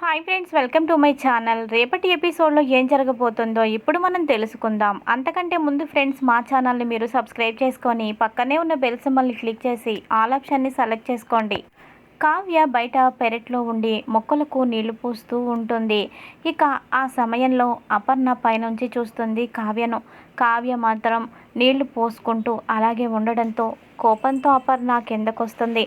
Hi friends welcome to my channel. రేపటి ఎపిసోడ్లో ఏం జరగబోతుందో ఇప్పుడు మనం తెలుసుకుందాం. అంతకంటే ముందు ఫ్రెండ్స్ మా ఛానల్ని మీరు సబ్స్క్రైబ్ చేసుకొని పక్కనే ఉన్న బెల్ సింబల్ని క్లిక్ చేసి ఆల్ ఆప్షన్ని సెలెక్ట్ చేసుకోండి. కావ్య బయట పెరట్లో ఉండి మొక్కలకు నీళ్ళు పోస్తూ ఉంటుంది. ఇక ఆ సమయంలో అపర్ణ పైనుంచి చూస్తుంది కావ్యను. కావ్య మాత్రం నీళ్ళు పోసుకుంటూ అలాగే ఉండడంతో కోపంతో అపర్ణ కిందకొస్తుంది.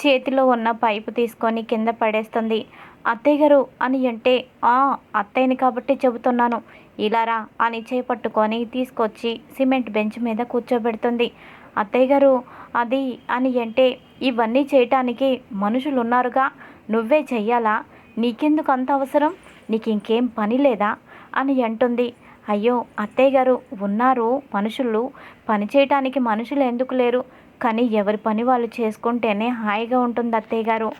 చేతిలో ఉన్న పైపు తీసుకొని కింద పడేస్తుంది. అత్తయ్య గారు అని అంటే ఆ అత్తయ్యని కాబట్టి చెబుతున్నాను. ఇలారా అని చేపట్టుకొని తీసుకొచ్చి సిమెంట్ బెంచ్ మీద కూర్చోబెడుతుంది. అత్తయ్య గారు అది అని అంటే ఇవన్నీ చేయటానికి మనుషులు ఉన్నారుగా నువ్వే చెయ్యాలా? నీకెందుకు అంత అవసరం? నీకు ఇంకేం పని లేదా? అని అంటుంది. అయ్యో అత్తయ్య గారు ఉన్నారు మనుషులు. పని చేయటానికి మనుషులు ఎందుకు లేరు? కానీ ఎవరి పని వాళ్ళు చేసుకుంటేనే హాయిగా ఉంటుంది అత్తయ్య గారు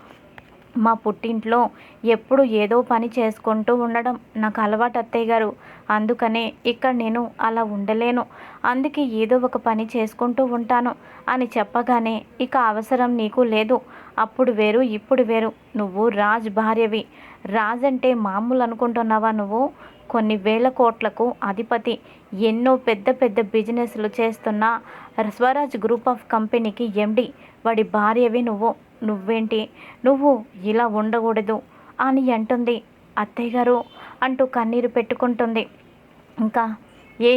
మా పుట్టింట్లో ఎప్పుడు ఏదో పని చేసుకుంటూ ఉండడం నాకు అలవాటు అత్తయ్య గారు. అందుకనే ఇక్కడ నేను అలా ఉండలేను. అందుకే ఏదో ఒక పని చేసుకుంటూ ఉంటాను అని చెప్పగానే ఇక అవసరం నీకు లేదు. అప్పుడు వేరు ఇప్పుడు వేరు. నువ్వు రాజ్ భార్యవి. రాజ్ అంటే మామూలు అనుకుంటున్నావా నువ్వు? కొన్ని వేల కోట్లకు అధిపతి. ఎన్నో పెద్ద పెద్ద బిజినెస్లు చేస్తున్న స్వరాజ్ గ్రూప్ ఆఫ్ కంపెనీకి ఎండి. వాడి భార్యవి నువ్వు. నువ్వేంటి? నువ్వు ఇలా ఉండకూడదు అని అంటుంది. అత్తయ్య గారు అంటూ కన్నీరు పెట్టుకుంటుంది. ఇంకా ఏ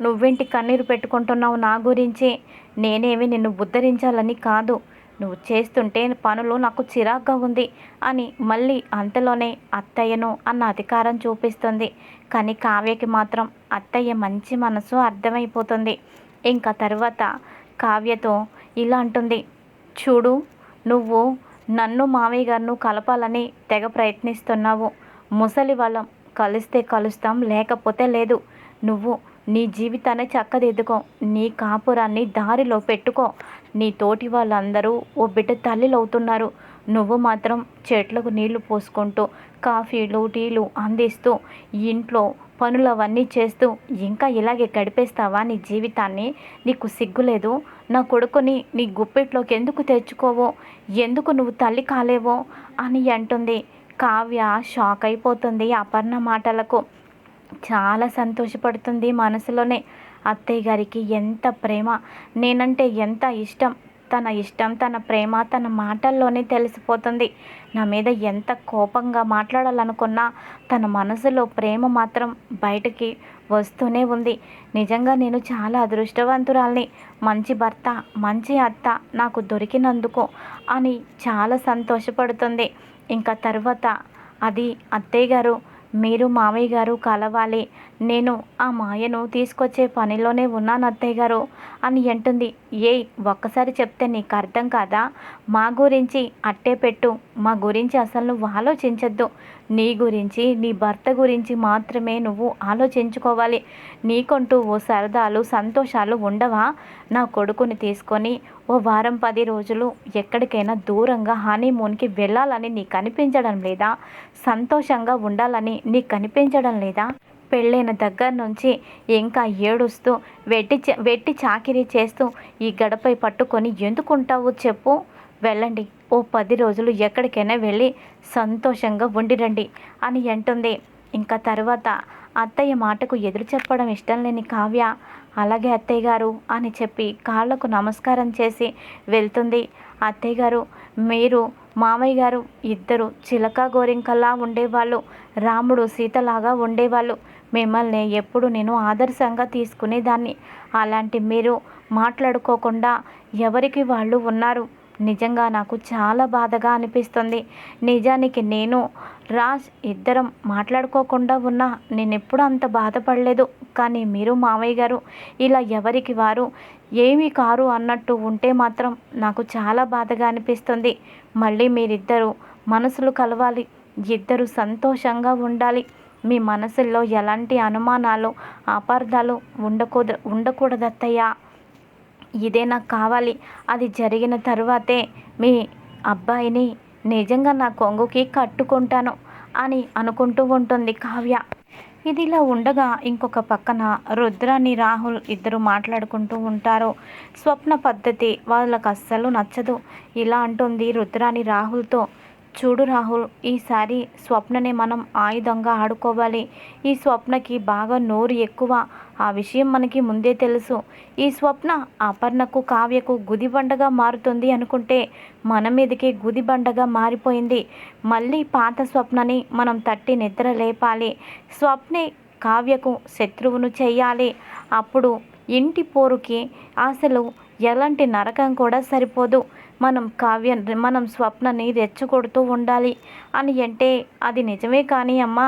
నువ్వేంటి కన్నీరు పెట్టుకుంటున్నావు నా గురించి? నేనేమి నిన్ను ఉద్ధరించాలని కాదు. నువ్వు చేస్తుంటే పనులు నాకు చిరాగ్గా ఉంది అని మళ్ళీ అంతలోనే అత్తయ్యను అన్న అధికారం చూపిస్తుంది. కానీ కావ్యకి మాత్రం అత్తయ్య మంచి మనసు అర్థమైపోతుంది. ఇంకా తర్వాత కావ్యతో ఇలా అంటుంది. చూడు నువ్వు నన్ను మావయ్య గారిను కలపాలని తెగ ప్రయత్నిస్తున్నావు. ముసలి వాళ్ళం కలిస్తే కలుస్తాం లేకపోతే లేదు. నువ్వు నీ జీవితాన్ని చక్కదిద్దుకో నీ కాపురాన్ని దారిలో పెట్టుకో. నీ తోటి వాళ్ళందరూ ఓ బిడ్డ తల్లిలు అవుతున్నారు నువ్వు మాత్రం చెట్లకు నీళ్ళు పోసుకుంటూ కాఫీలు టీలు అందిస్తూ ఇంట్లో పనులు అవన్నీ చేస్తూ ఇంకా ఇలాగే గడిపేస్తావా నీ జీవితాన్ని? నీకు సిగ్గులేదు? నా కొడుకుని నీ గుప్పెట్లోకి ఎందుకు తెచ్చుకోవో? ఎందుకు నువ్వు తల్లి కాలేవో? అని అంటుంది. కావ్య షాక్ అయిపోతుంది అపర్ణ మాటలకు. చాలా సంతోషపడుతుంది మనసులోనే. అత్తయ్య గారికి ఎంత ప్రేమ? నేనంటే ఎంత ఇష్టం? తన ఇష్టం తన ప్రేమ తన మాటల్లోనే తెలిసిపోతుంది. నా మీద ఎంత కోపంగా మాట్లాడాలనుకున్నా తన మనసులో ప్రేమ మాత్రం బయటకి వస్తూనే ఉంది. నిజంగా నేను చాలా అదృష్టవంతురాల్ని. మంచి భర్త మంచి అత్త నాకు దొరికినందుకు అని చాలా సంతోషపడుతుంది. ఇంకా తర్వాత అది అత్తయ్య గారు మీరు మామయ్య గారు కలవాలి. నేను ఆ మాయను తీసుకొచ్చే పనిలోనే ఉన్నాను అత్తయ్య గారు అని అంటుంది. ఏ ఒక్కసారి చెప్తే నీకు అర్థం కాదా? మా గురించి అట్టే పెట్టు. మా గురించి అసలు నువ్వు ఆలోచించద్దు. నీ గురించి నీ భర్త గురించి మాత్రమే నువ్వు ఆలోచించుకోవాలి. నీకంటూ ఓ సరదాలు సంతోషాలు ఉండవా? నా కొడుకుని తీసుకొని ఓ వారం పది రోజులు ఎక్కడికైనా దూరంగా హనీమూన్కి వెళ్ళాలని నీకు అనిపించడం లేదా? సంతోషంగా ఉండాలని నీకు కనిపించడం లేదా? పెళ్ళైన దగ్గర నుంచి ఇంకా ఏడుస్తూ వెట్టి వెట్టి చాకిరీ చేస్తూ ఈ గడపై పట్టుకొని ఎందుకుంటావు చెప్పు వెళ్ళండి. ఓ పది రోజులు ఎక్కడికైనా వెళ్ళి సంతోషంగా ఉండిరండి అని అంటుంది. ఇంకా తర్వాత అత్తయ్య మాటకు ఎదురు చెప్పడం ఇష్టం లేని కావ్య అలాగే అత్తయ్య గారు అని చెప్పి కాళ్ళకు నమస్కారం చేసి వెళ్తుంది. అత్తయ్య గారు మీరు మామయ్య గారు ఇద్దరు చిలక గోరింకల్లా ఉండేవాళ్ళు రాముడు సీతలాగా ఉండేవాళ్ళు మిమ్మల్ని ఎప్పుడు నేను ఆదర్శంగా తీసుకునేదాన్ని. అలాంటి మీరు మాట్లాడుకోకుండా ఎవరికి వాళ్ళు ఉన్నారు? నిజంగా నాకు చాలా బాధగా అనిపిస్తుంది. నిజానికి నేను రాజ్ ఇద్దరం మాట్లాడుకోకుండా ఉన్నా నేను ఎప్పుడు అంత బాధపడలేదు. కానీ మీరు మావయ్య గారు ఇలా ఎవరికి వారు? ఏమి కారు అన్నట్టు ఉంటే మాత్రం నాకు చాలా బాధగా అనిపిస్తుంది. మళ్ళీ మీరిద్దరూ మనసులు కలవాలి. ఇద్దరు సంతోషంగా ఉండాలి. మీ మనసుల్లో ఎలాంటి అనుమానాలు అపార్థాలు ఉండకూడదు ఉండకూడదత్తయ్యా? ఇదే నాకు కావాలి? అది జరిగిన తర్వాతే మీ అబ్బాయిని నిజంగా నా కొంగుకి కట్టుకుంటాను అని అనుకుంటూ ఉంటుంది కావ్య. ఇదిలా ఉండగా ఇంకొక పక్కన రుద్రాని రాహుల్ ఇద్దరు మాట్లాడుకుంటూ ఉంటారు. స్వప్న పద్ధతి వాళ్ళకు అస్సలు నచ్చదు. ఇలా అంటుంది రుద్రాని రాహుల్తో. చూడు రాహుల్ ఈసారి స్వప్నని మనం ఆయుధంగా ఆడుకోవాలి. ఈ స్వప్నకి బాగా నోరు ఎక్కువ. ఆ విషయం మనకి ముందే తెలుసు. ఈ స్వప్న అపర్ణకు కావ్యకు గుదిబండగా మారుతుంది అనుకుంటే మన మీదకి గుదిబండగా మారిపోయింది. మళ్ళీ పాత స్వప్నని మనం తట్టి నిద్ర లేపాలి. స్వప్నే కావ్యకు శత్రువును చెయ్యాలి అప్పుడు ఇంటి పోరుకి అసలు ఎలాంటి నరకం కూడా సరిపోదు. మనం కావ్య మనం స్వప్నని రెచ్చగొడుతూ ఉండాలి అని అంటే అది నిజమే కానీ అమ్మ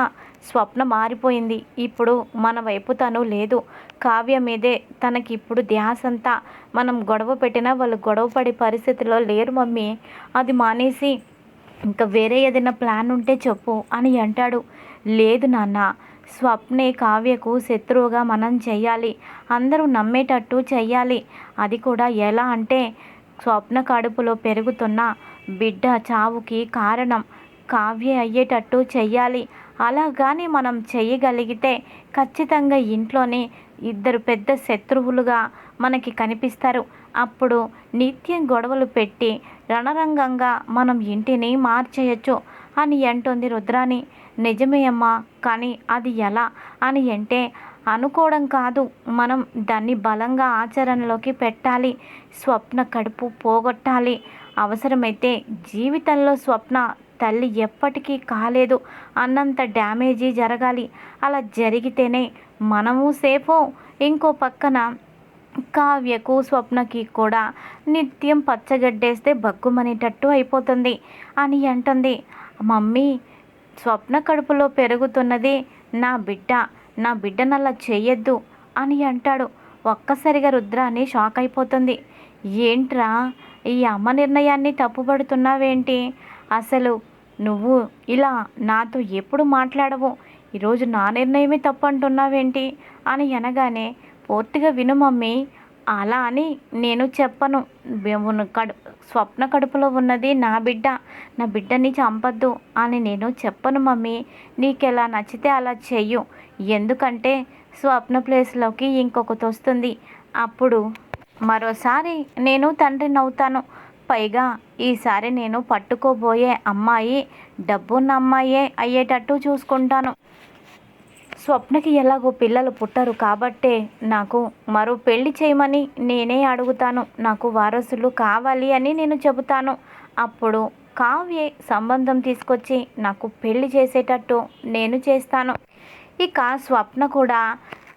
స్వప్న మారిపోయింది. ఇప్పుడు మన వైపు తను లేదు. కావ్య మీదే తనకి ఇప్పుడు ధ్యాస అంతా. మనం గొడవ పెట్టినా వాళ్ళు గొడవ పడే పరిస్థితిలో లేరు మమ్మీ. అది మానేసి ఇంకా వేరే ఏదైనా ప్లాన్ ఉంటే చెప్పు అని అంటాడు. లేదు నాన్న స్వప్నే కావ్యకు శత్రువుగా మనం చెయ్యాలి అందరూ నమ్మేటట్టు చెయ్యాలి అది కూడా ఎలా అంటే స్వప్న కడుపులో పెరుగుతున్న బిడ్డ చావుకి కారణం కావ్య అయ్యేటట్టు చెయ్యాలి. అలా కానీ మనం చేయగలిగితే ఖచ్చితంగా ఇంట్లోనే ఇద్దరు పెద్ద శత్రువులుగా మనకి కనిపిస్తారు. అప్పుడు నిత్యం గొడవలు పెట్టి రణరంగంగా మనం ఇంటిని మార్చేయచ్చు అని అంటుంది రుద్రాని నిజమే అమ్మా కానీ అది ఎలా అని అంటే అనుకోవడం కాదు. మనం దాన్ని బలంగా ఆచరణలోకి పెట్టాలి. స్వప్న కడుపు పోగొట్టాలి. అవసరమైతే జీవితంలో స్వప్న తల్లి ఎప్పటికీ కాలేదు. అన్నంత డ్యామేజీ జరగాలి. అలా జరిగితేనే మనము సేఫో. ఇంకో పక్కన కావ్యకు స్వప్నకి కూడా నిత్యం పచ్చగడ్డేస్తే బగ్గుమనేటట్టు అయిపోతుంది అని అంటుంది. మమ్మీ స్వప్న కడుపులో పెరుగుతున్నది నా బిడ్డ. నా బిడ్డను అలా చేయొద్దు అని అంటాడు. ఒక్కసారిగా రుద్రాని షాక్ అయిపోతుంది. ఏంట్రా ఈ అమ్మ నిర్ణయాన్ని తప్పుపడుతున్నావేంటి? అసలు నువ్వు ఇలా నాతో ఎప్పుడు మాట్లాడవు? ఈరోజు నా నిర్ణయమే తప్పు అంటున్నావేంటి అని అనగానే పూర్తిగా విను మమ్మీ అలా అని నేను చెప్పను. కడు స్వప్న కడుపులో ఉన్నది నా బిడ్డ. నా బిడ్డని చంపద్దు అని నేను చెప్పను మమ్మీ. నీకు ఎలా నచ్చితే అలా చెయ్యు. ఎందుకంటే స్వప్న ప్లేస్లోకి ఇంకొకటి వస్తుంది అప్పుడు మరోసారి నేను తండ్రిని అవుతాను పైగా ఈసారి నేను పట్టుకోబోయే అమ్మాయి డబ్బున్న అమ్మాయే అయ్యేటట్టు చూసుకుంటాను. స్వప్నకి ఎలాగో పిల్లలు పుట్టరు కాబట్టే నాకు మరో పెళ్ళి చేయమని నేనే అడుగుతాను. నాకు వారసులు కావాలి అని నేను చెబుతాను. అప్పుడు కావ్యే సంబంధం తీసుకొచ్చి నాకు పెళ్ళి చేసేటట్టు నేను చేస్తాను. ఇక స్వప్న కూడా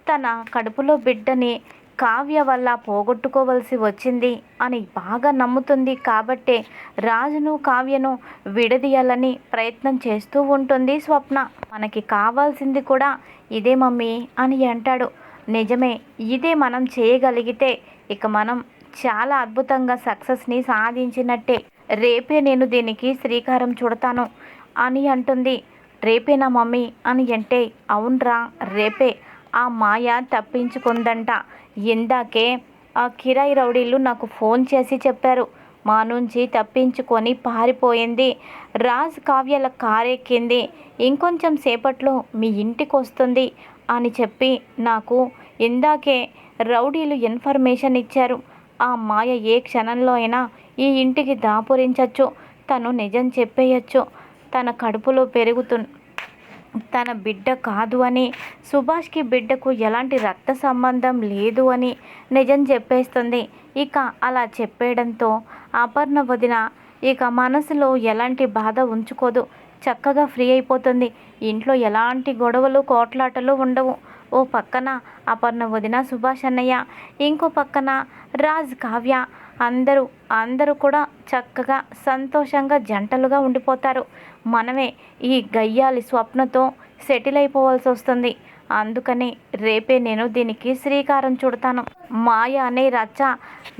తన కడుపులో బిడ్డని కావ్య వల్ల పోగొట్టుకోవలసి వచ్చింది అని బాగా నమ్ముతుంది కాబట్టే రాజును కావ్యను విడదీయాలని ప్రయత్నం చేస్తూ ఉంటుంది స్వప్న. మనకి కావాల్సింది కూడా ఇదే మమ్మీ అని అంటాడు. నిజమే ఇదే మనం చేయగలిగితే ఇక మనం చాలా అద్భుతంగా సక్సెస్ని సాధించినట్టే. రేపే నేను దీనికి శ్రీకారం చుడతాను అని అంటుంది రేపేనా మమ్మీ అని అంటే అవునరా రేపే. ఆ మాయ తప్పించుకుందంట. ఇందాకే ఆ కిరాయి రౌడీలు నాకు ఫోన్ చేసి చెప్పారు. మా నుంచి తప్పించుకొని పారిపోయింది. రాజ్ కావ్యల కారెక్కింది ఇంకొంచెం సేపట్లో మీ ఇంటికి వస్తుంది అని చెప్పి నాకు ఇందాకే రౌడీలు ఇన్ఫర్మేషన్ ఇచ్చారు. ఆ మాయ ఏ క్షణంలో అయినా ఈ ఇంటికి దాపురించచ్చు. తను నిజం చెప్పేయచ్చు. తన కడుపులో పెరుగుతు తన బిడ్డ కాదు అని సుభాష్కి బిడ్డకు ఎలాంటి రక్త సంబంధం లేదు అని నిజం చెప్పేస్తుంది. ఇక అలా చెప్పేయడంతో అపర్ణ వదిన ఇక మనసులో ఎలాంటి బాధ ఉంచుకోదు. చక్కగా ఫ్రీ అయిపోతుంది. ఇంట్లో ఎలాంటి గొడవలు కోట్లాటలు ఉండవు. ఓ పక్కన అపర్ణ వదిన సుభాష్ అన్నయ్య ఇంకో పక్కన రాజ్ కావ్య. అందరూ అందరూ కూడా చక్కగా సంతోషంగా జంటలుగా ఉండిపోతారు. మనమే ఈ గయ్యాలి స్వప్నతో సెటిల్ అయిపోవాల్సి వస్తుంది. అందుకని రేపే నేను దీనికి శ్రీకారం చుడతాను. మాయ అనే రచ్చ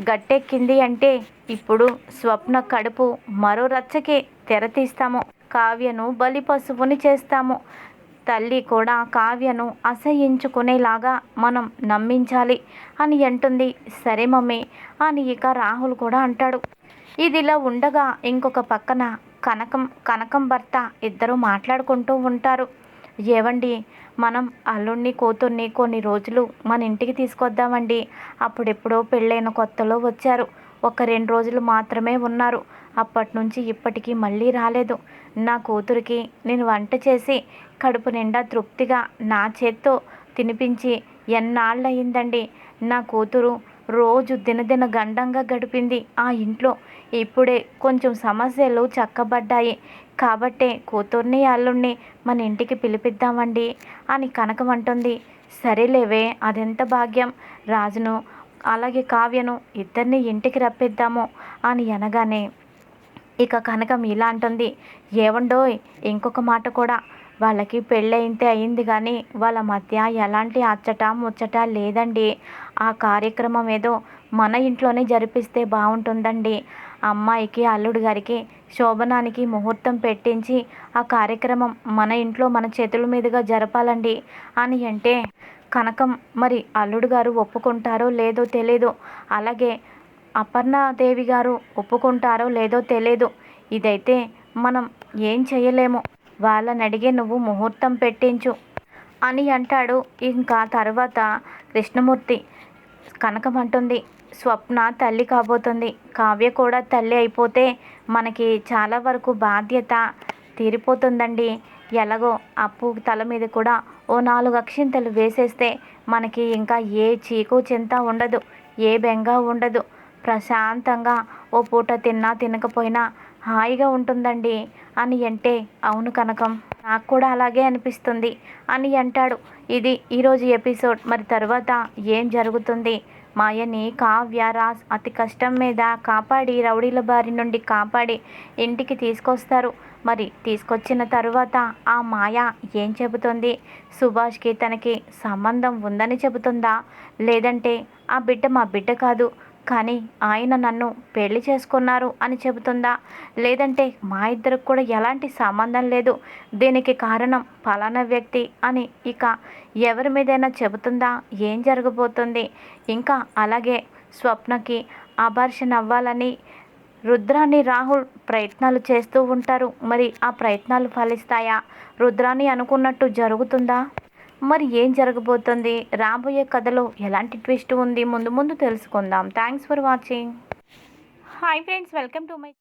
గట్టెక్కింది అంటే ఇప్పుడు స్వప్న కడుపు మరో రచ్చకి తెరతీస్తాము కావ్యను బలి పశువుని చేస్తాము. తల్లి కూడా కావ్యను అసహించుకునేలాగా మనం నమ్మించాలి అని అంటుంది. సరే మమ్మీ అని ఇక రాహుల్ కూడా అంటాడు. ఇదిలా ఉండగా ఇంకొక పక్కన కనకం కనకం భర్త ఇద్దరు మాట్లాడుకుంటూ ఉంటారు. ఏవండి మనం అల్లుడిని కూతుర్ని కొన్ని రోజులు మన ఇంటికి తీసుకొద్దామండి. అప్పుడెప్పుడో పెళ్ళైన కొత్తలో వచ్చారు. ఒక రెండు రోజులు మాత్రమే ఉన్నారు. అప్పటి నుంచి ఇప్పటికీ మళ్ళీ రాలేదు. నా కూతురికి నేను వంట చేసి కడుపు నిండా తృప్తిగా నా చేత్తో తినిపించి ఎన్నాళ్ళయిందండి. నా కూతురు రోజు దినదిన గండంగా గడిపింది ఆ ఇంట్లో. ఇప్పుడే కొంచెం సమస్యలు చక్కబడ్డాయి. కాబట్టే కూతుర్ని అల్లుణ్ణి మన ఇంటికి పిలిపిద్దామండి అని కనకం అంటుంది. సరేలేవే అదెంత భాగ్యం. రాజును అలాగే కావ్యను ఇద్దరిని ఇంటికి రప్పిద్దాము అని అనగానే ఇక కనకం ఇలా అంటుంది ఏవండోయ్ ఇంకొక మాట కూడా. వాళ్ళకి పెళ్ళయింతే అయింది కానీ వాళ్ళ మధ్య ఎలాంటి అచ్చట ముచ్చట లేదండి. ఆ కార్యక్రమం ఏదో మన ఇంట్లోనే జరిపిస్తే బాగుంటుందండి అమ్మాయికి అల్లుడు గారికి శోభనానికి ముహూర్తం పెట్టించి ఆ కార్యక్రమం మన ఇంట్లో మన చేతుల మీదుగా జరపాలండి అని అంటే కనకం మరి అల్లుడు గారు ఒప్పుకుంటారో లేదో తెలీదు. అలాగే అపర్ణాదేవి గారు ఒప్పుకుంటారో లేదో తెలియదు ఇదైతే మనం ఏం చేయలేము వాళ్ళని అడిగే నువ్వు ముహూర్తం పెట్టించు అని అంటాడు. ఇంకా తర్వాత కృష్ణమూర్తి కనకమంటుంది. స్వప్న తల్లి కాబోతుంది. కావ్య కూడా తల్లి అయిపోతే మనకి చాలా వరకు బాధ్యత తీరిపోతుందండి. ఎలాగో అప్పు తల మీద కూడా ఓ నాలుగు అక్షింతలు వేసేస్తే మనకి ఇంకా ఏ చీకు చింత ఉండదు. ఏ బెంగ ఉండదు. ప్రశాంతంగా ఓ పూట తిన్నా తినకపోయినా హాయిగా ఉంటుందండి. అని అంటే అవును కనకం నాకు కూడా అలాగే అనిపిస్తుంది అని అంటాడు. ఇది ఈరోజు ఎపిసోడ్. మరి తర్వాత ఏం జరుగుతుంది? మాయని కావ్య రాజ్ అతి కష్టం మీద కాపాడి రౌడీల బారి నుండి కాపాడి ఇంటికి తీసుకొస్తారు. మరి తీసుకొచ్చిన తరువాత ఆ మాయ ఏం చెబుతుంది? సుభాష్కి తనకి సంబంధం ఉందని చెబుతుందా? లేదంటే ఆ బిడ్డ మా బిడ్డ కాదు కానీ ఆయన నన్ను పెళ్ళి చేసుకున్నారు అని చెబుతుందా? లేదంటే మా ఇద్దరికి కూడా ఎలాంటి సంబంధం లేదు? దీనికి కారణం ఫలానా వ్యక్తి అని ఇక ఎవరి మీదైనా చెబుతుందా? ఏం జరగబోతుంది? ఇంకా అలాగే స్వప్నకి అబార్షన్ అవ్వాలని రుద్రాని రాహుల్ ప్రయత్నాలు చేస్తూ ఉంటారు. మరి ఆ ప్రయత్నాలు ఫలిస్తాయా? రుద్రాని అనుకున్నట్టు జరుగుతుందా? మరి ఏం జరగబోతుంది? రాబోయే కథలో ఎలాంటి ట్విస్ట్ ఉంది? ముందు ముందు తెలుసుకుందాం. Thanks for watching hi friends welcome to my